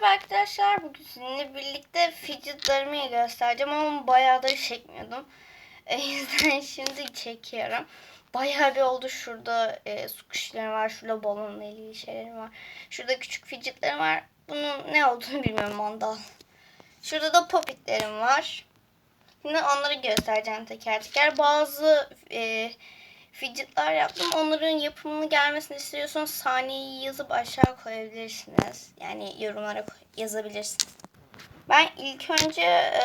Merhaba arkadaşlar. Bugün sizinle birlikte fidgetlarımı göstereceğim ama bayağıdır çekmiyordum. O yüzden şimdi çekiyorum. Bayağı bir oldu. Şurada e, su kuşları var. Şurada balonla ilgili şeylerim var. Şurada küçük fidgetlerim var. Bunun ne olduğunu bilmiyorum mandal. Şurada da popitlerim var. Şimdi onları göstereceğim teker teker. Bazı e, fidgetlar yaptım. Onların yapımını gelmesini istiyorsanız saniyeyi yazıp aşağı koyabilirsiniz. Yani yorumlara yazabilirsiniz. Ben ilk önce e,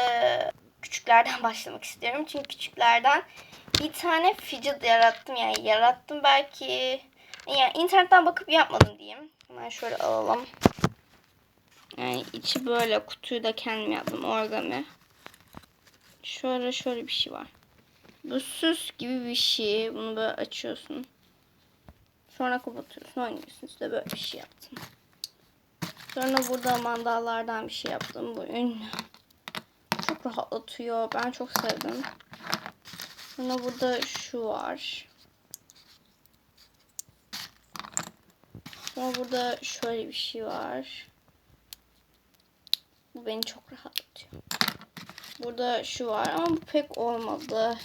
küçüklerden başlamak istiyorum. Çünkü küçüklerden bir tane fidget yarattım. Yani yarattım belki yani internetten bakıp yapmadım diyeyim. Hemen şöyle alalım. Yani içi böyle kutuyu da kendim yaptım origami. Şöyle şöyle bir şey var. Bu süs gibi bir şey. Bunu böyle açıyorsun. Sonra kapatıyorsun. Oynuyorsun. İşte böyle bir şey yaptım. Sonra burada mandallardan bir şey yaptım. Bu ünlü. Çok rahatlatıyor. Ben çok sevdim. Sonra burada şu var. Sonra burada şöyle bir şey var. Bu beni çok rahatlatıyor. Burada şu var ama bu pek olmadı.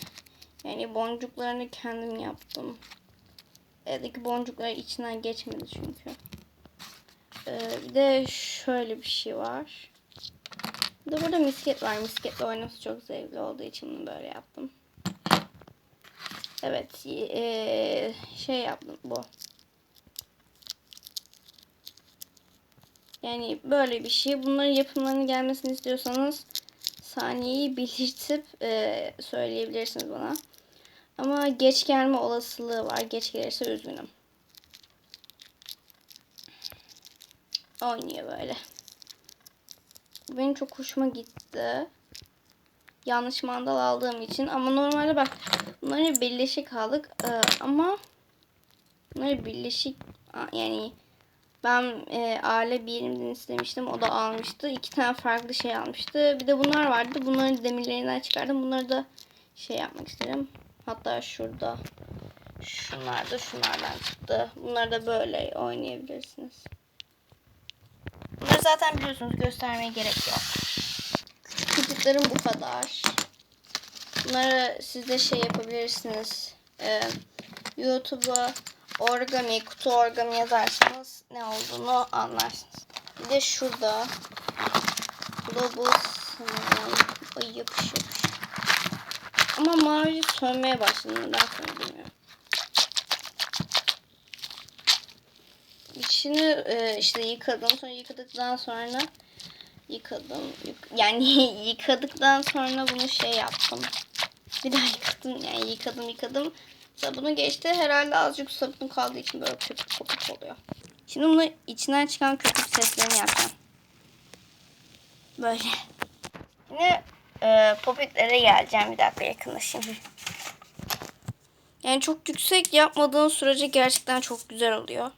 Yani boncuklarını kendim yaptım. Evdeki boncuklar içinden geçmedi çünkü. Ee, bir de şöyle bir şey var. Bir de burada misket var. Misketle oynaması çok zevkli olduğu için böyle yaptım. Evet. ee, şey yaptım bu. Yani böyle bir şey. Bunların yapımlarının gelmesini istiyorsanız saniyeyi belirtip e, söyleyebilirsiniz bana. Ama geç gelme olasılığı var. Geç gelirse üzgünüm. Oynuyor böyle. Benim çok hoşuma gitti. Yanlış mandal aldığım için. Ama normalde bak bunları birleşik aldık. Ee, ama bunları birleşik yani ben e, aile birimden istemiştim. O da almıştı. İki tane farklı şey almıştı. Bir de bunlar vardı. Bunları demirlerinden çıkardım. Bunları da şey yapmak istedim. Hatta şurada. Şunlar da şunlardan çıktı. Bunları da böyle oynayabilirsiniz. Bunları zaten biliyorsunuz. Göstermeye gerek yok. Küçüklerim bu kadar. Bunları siz de şey yapabilirsiniz. Ee, YouTube'a origami, kutu origami yazarsanız ne olduğunu anlarsınız. Bir de şurada Globus sanırım. Ay yapış yapış. Ama mavi sönmeye başladı. Neden sonra bilmiyorum. İçini e, işte yıkadım. Sonra yıkadıktan sonra yıkadım. Yık- yani yıkadıktan sonra bunu şey yaptım. Bir daha yıkadım. Yani yıkadım yıkadım. Mesela bunu geçti. Herhalde azıcık sabun kaldığı için böyle köpük köpük oluyor. Şimdi bunu içinden çıkan köpük seslerini yapacağım. Böyle. Yine e, popitlere geleceğim. Bir dakika yakınlaşayım. Yani çok yüksek yapmadığın sürece gerçekten çok güzel oluyor.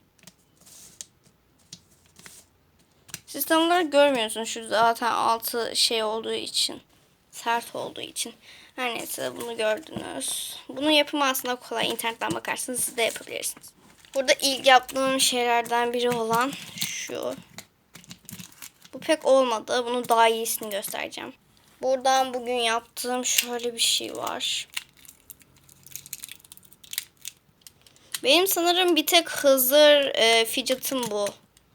Siz tam olarak görmüyorsunuz. Şu zaten altı şey olduğu için. Sert olduğu için. Her neyse bunu gördünüz. Bunun yapımı aslında kolay. İnternetten bakarsınız siz de yapabilirsiniz. Burada ilk yaptığım şeylerden biri olan şu. Bu pek olmadı. Bunu daha iyisini göstereceğim. Buradan bugün yaptığım şöyle bir şey var. Benim sanırım bir tek hazır e, fidget'ım bu.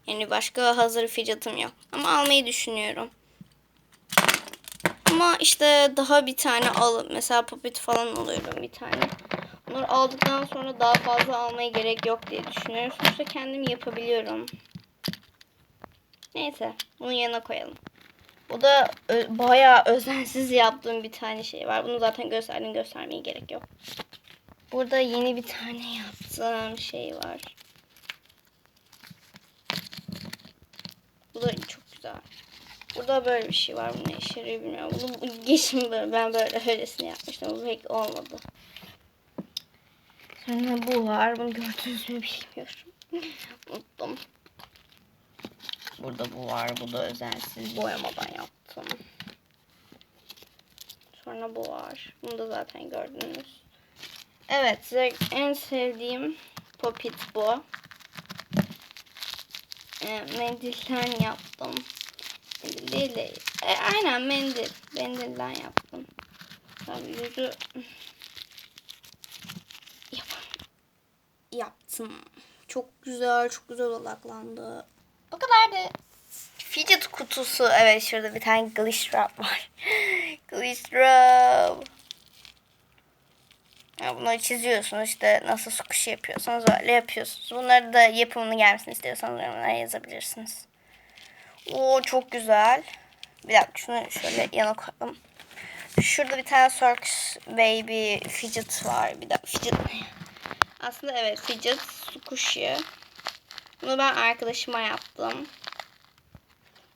Yani başka hazır fidget'ım yok. Ama almayı düşünüyorum. Ama işte daha bir tane alıp mesela popit falan alıyorum bir tane. Bunları aldıktan sonra daha fazla almaya gerek yok diye düşünüyorum. Sonuçta kendim yapabiliyorum. Neyse bunu yanına koyalım. Bu da bayağı özensiz yaptığım bir tane şey var. Bunu zaten gösterdim göstermeye gerek yok. Burada yeni bir tane yaptığım şey var. Bu da çok güzel. Burada böyle bir şey var. Bu ne işe bilmiyorum. Bunu geçim böyle. Ben böyle öylesine yapmıştım. Bu pek olmadı. Sonra bu var. Bunu gördünüz mü bilmiyorum. Unuttum. Burada bu var. Bu da özensiz boyamadan yaptım. Sonra bu var. Bunu da zaten gördünüz. Evet. En sevdiğim popit bu. E, mendilden yaptım. değil de. E, aynen mendil. Mendilden yaptım. Tabii yüzü Yap. yaptım. Çok güzel, çok güzel odaklandı. Da fidget kutusu. Evet şurada bir tane glistrap var. glistrap. Ya bunları çiziyorsunuz işte nasıl squishy yapıyorsanız öyle yapıyorsunuz. Bunları da yapımını gelmesini istiyorsanız yorumlara yazabilirsiniz. Oo çok güzel. Bir dakika şunu şöyle yana koyalım. Şurada bir tane Circus Baby fidget var. Bir dakika fidget? Aslında evet fidget squishy. Bunu ben arkadaşıma yaptım.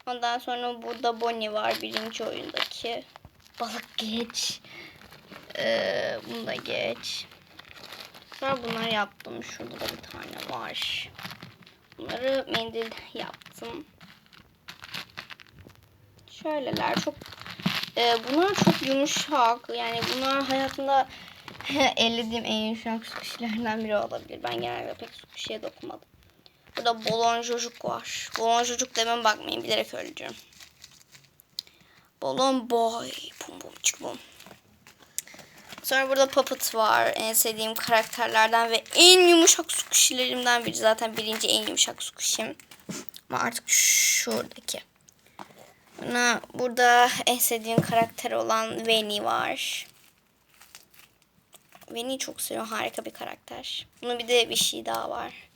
Ondan sonra burada Bonnie var birinci oyundaki. Balık geç. Ee, bunu da geç. Sonra bunları yaptım. Şurada da bir tane var. Bunları mendil yaptım. Şöyleler çok e, bunlar çok yumuşak. Yani bunlar hayatımda ellediğim en yumuşak su kişilerden biri olabilir. Ben genelde pek su kişiye dokunmadım. Burada boloncocuk var. Boloncocuk demem bakmayın bilerek öleceğim. Balon boy. Bum bum çık bum. Sonra burada Puppet var. En sevdiğim karakterlerden ve en yumuşak su kişilerimden biri. Zaten birinci en yumuşak su kişim. Ama artık şuradaki. Sonra burada en sevdiğim karakter olan Veni var. Veni'yi çok seviyorum. Harika bir karakter. Bunun bir de bir şey daha var.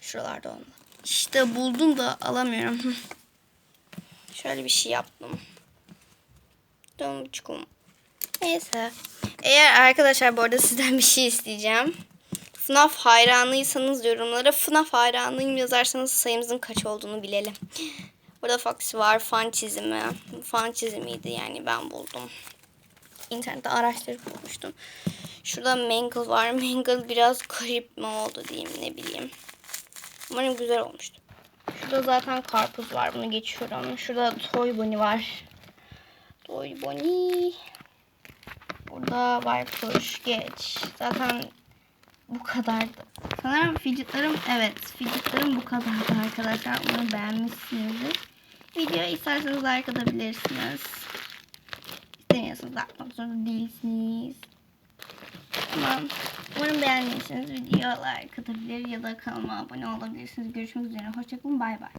Şuralarda onda. İşte buldum da alamıyorum. Şöyle bir şey yaptım. Domçukum. Neyse. Eğer arkadaşlar bu arada sizden bir şey isteyeceğim. FNAF hayranıysanız yorumlara FNAF hayranıyım yazarsanız sayımızın kaç olduğunu bilelim. Burada Fox var. Fan çizimi. Fan çizimiydi yani ben buldum. İnternette araştırıp bulmuştum. Şurada Mangle var. Mangle biraz garip mi oldu diyeyim ne bileyim. Umarım güzel olmuştu. Şurada zaten karpuz var. Bunu geçiyorum. Şurada Toy Bonnie var. Toy Bonnie. Burada Baykuş geç. Zaten bu kadardı. Sanırım fidgetlarım evet fidgetlarım bu kadardı arkadaşlar. Umarım beğenmişsinizdir. Videoyu isterseniz like atabilirsiniz. İstemiyorsanız atmak zorunda değilsiniz. Tamam. Umarım beğendiyseniz videoya like atabilir ya da kanalıma abone olabilirsiniz. Görüşmek üzere. Hoşçakalın. Bay bay.